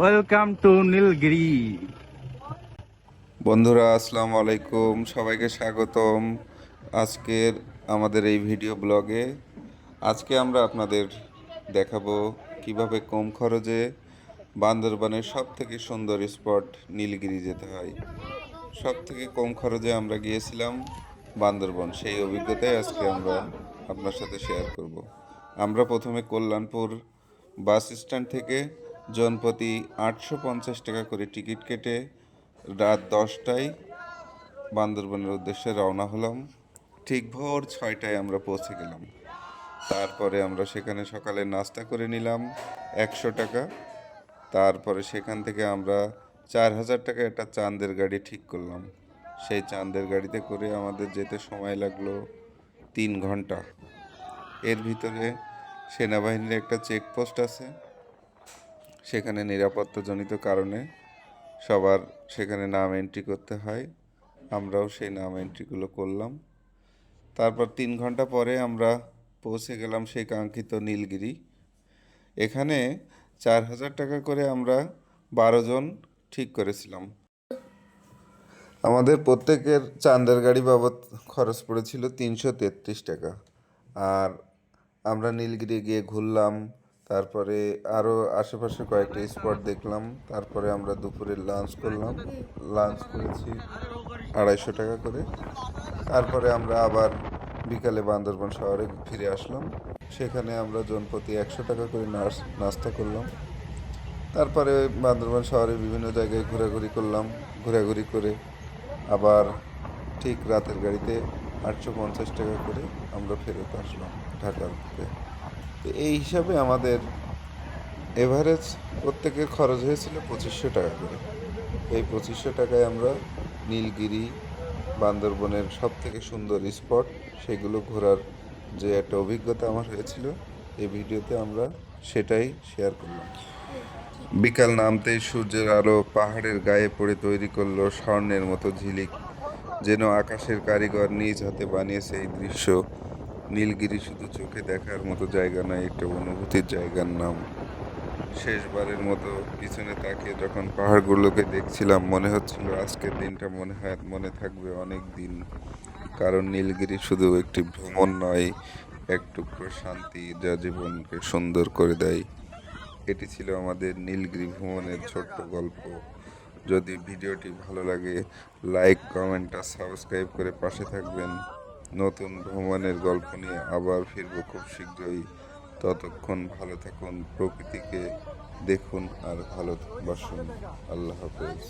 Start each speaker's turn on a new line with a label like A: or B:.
A: Welcome to Nilgiri
B: বন্ধুরা, আসসালামু আলাইকুম। সবাইকে স্বাগতম আজকের আমাদের এই ভিডিও ব্লগে। আজকে আমরা আপনাদের দেখাবো কীভাবে কম খরচে বান্দরবানের সব থেকে সুন্দর স্পট নীলগিরি যেতে হয়। সব থেকে কম খরচে আমরা গিয়েছিলাম বান্দরবন। সেই অভিজ্ঞতাই আজকে আমরা আপনার সাথে শেয়ার করব। আমরা প্রথমে কল্যাণপুর বাস স্ট্যান্ড থেকে জনপ্রতি আটশো পঞ্চাশ টাকা করে টিকিট কেটে রাত দশটায় বান্দরবনের উদ্দেশ্যে রওনা হলাম। ঠিক ভোর ছয়টায় আমরা পৌঁছে গেলাম। তারপরে আমরা সেখানে সকালে নাস্তা করে নিলাম একশো টাকা। তারপরে সেখান থেকে আমরা চার হাজার টাকা একটা চাঁদের গাড়ি ঠিক করলাম। সেই চাঁদের গাড়িতে করে আমাদের যেতে সময় লাগল তিন ঘণ্টা। এর ভিতরে সেনাবাহিনীর একটা চেকপোস্ট আছে। সেখানে নিরাপত্তাজনিত কারণে সবার সেখানে নাম এন্ট্রি করতে হয়। আমরাও সেই নাম এন্ট্রিগুলো করলাম। তারপর তিন ঘণ্টা পরে আমরা পৌঁছে গেলাম সেই কাঙ্ক্ষিত নীলগিরি। এখানে চার হাজার টাকা করে আমরা বারো জন ঠিক করেছিলাম। আমাদের প্রত্যেকের চাঁদের গাড়ি বাবদ খরচ পড়েছিল তিনশো তেত্রিশ টাকা। আর আমরা নীলগিরি গিয়ে ঘুরলাম। তারপরে আরও আশেপাশে কয়েকটা স্পট দেখলাম। তারপরে আমরা দুপুরে লাঞ্চ করলাম। লাঞ্চ করেছি আড়াইশো টাকা করে। তারপরে আমরা আবার বিকালে বান্দরবান শহরে ফিরে আসলাম। সেখানে আমরা জনপ্রতি একশো টাকা করে নাস- নাস্তা করলাম। তারপরে বান্দরবান শহরে বিভিন্ন জায়গায় ঘোরাঘুরি করলাম। ঘোরাঘুরি করে আবার ঠিক রাতের গাড়িতে আটশো পঞ্চাশ টাকা করে আমরা ফেরত আসলাম ঢাকার এই হিসাবে আমাদের এভারেজ প্রত্যেকের খরচ হয়েছিল পঁচিশশো টাকা করে। এই পঁচিশশো টাকায় আমরা নীলগিরি, বান্দরবনের সব থেকে সুন্দর স্পট সেগুলো ঘোরার যে একটা অভিজ্ঞতা আমার হয়েছিল, এই ভিডিওতে আমরা সেটাই শেয়ার করলাম। বিকাল নামতেই সূর্যের আলো পাহাড়ের গায়ে পড়ে তৈরি করল স্বর্ণের মতো ঝিলিক, যেন আকাশের কারিগর নিজ হাতে বানিয়েছে এই দৃশ্য। নীলগিরি শুধু চোখে দেখার মতো জায়গা নয় একটা অনুভূতির জায়গার নাম। শেষবারের মতো পিছনে তাকিয়ে যখন পাহাড়গুলোকে দেখছিলাম, মনে হচ্ছিল আজকের দিনটা মনে হয়, মনে থাকবে অনেক দিন। কারণ নীলগিরি শুধু একটি ভ্রমণ নয়, এক টুকরো শান্তি যা জীবনকে সুন্দর করে দেয়। এটি ছিল আমাদের নীলগিরি ভ্রমণের ছোট্ট গল্প। যদি ভিডিওটি ভালো লাগে, লাইক, কমেন্ট আর সাবস্ক্রাইব করে পাশে থাকবেন। নতুন ভ্রমণের গল্প নিয়ে আবার ফিরব খুব শীঘ্রই। ততক্ষণ ভালো থাকুন, প্রকৃতিকে দেখুন আর ভালো ভালোবাসুন। আল্লাহ হাফেজ।